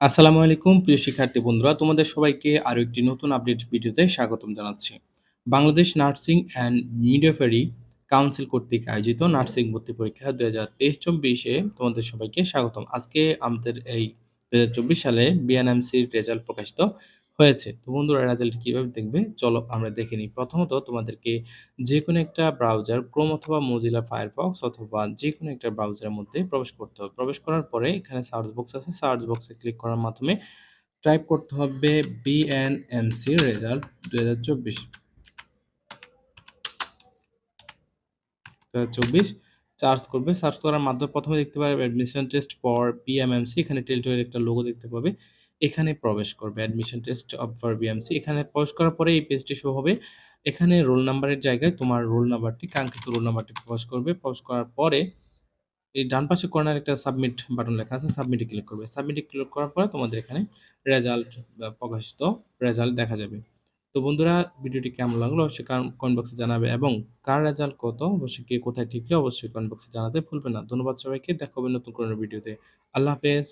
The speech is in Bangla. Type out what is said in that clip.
আসসালামু আলাইকুম, প্রিয় শিক্ষার্থী বন্ধুরা। তোমাদের সবাইকে আরও একটি নতুন আপডেট ভিডিওতে স্বাগতম জানাচ্ছি। Bangladesh nursing and midwifery council কর্তৃক আয়োজিত নার্সিং ভর্তি পরীক্ষা দু হাজার তেইশ চব্বিশে তোমাদের সবাইকে স্বাগতম। আজকে আমাদের এই দু চব্বিশ সালে বিএনএমসির রেজাল্ট প্রকাশিত হয়েছে। তো বন্ধুরা রেজাল্ট কীভাবে দেখবে? চলো আমরা দেখে নিই। প্রথমত তোমাদেরকে যে কোনো একটা ব্রাউজার ক্রোম অথবা মজিলা ফায়ারফক্স অথবা যে কোনো একটা ব্রাউজারের মধ্যে প্রবেশ করতে হবে। প্রবেশ করার পরে এখানে সার্চ বক্স আছে। সার্চ বক্সে ক্লিক করার মাধ্যমে টাইপ করতে হবে বিএনএমসি রেজাল্ট দু হাজার চব্বিশ। চব্বিশ। সার্চ করবে। সার্চ করার মাধ্যমে প্রথমে দেখতে পারবে অ্যাডমিশন টেস্ট ফর বিএমএমসি এখানে টেলটয়ের একটা লোগো দেখতে পাবে। এখানে প্রবেশ করবে admission test of for BMC এখানে প্রবেশ করার পরে এই পেজটি শো হবে। এখানে রোল নাম্বারের জায়গায় তোমার রোল নাম্বারটি কাঙ্ক্ষিত রোল নাম্বারটি প্রবেশ করবে। প্রবেশ করার পরে এই ডান পাশে কর্নার একটা সাবমিট বাটন লেখা আছে। সাবমিটে ক্লিক করবে। সাবমিটে ক্লিক করার পরে তোমাদের এখানে রেজাল্ট প্রকাশিত রেজাল্ট দেখা যাবে। তো বন্ধুরা, ভিডিওটি কেমন লাগল অবশ্যই কমেন্ট বক্সে জানাবে এবং কার রেজাল্ট কত, অবশ্যই কে কোথায় ঠিকলে অবশ্যই কমেন্ট বক্সে জানাতে ভুলবে না। ধন্যবাদ সবাইকে দেখাবে নতুন কোনো ভিডিওতে। আল্লাহ হাফেজ।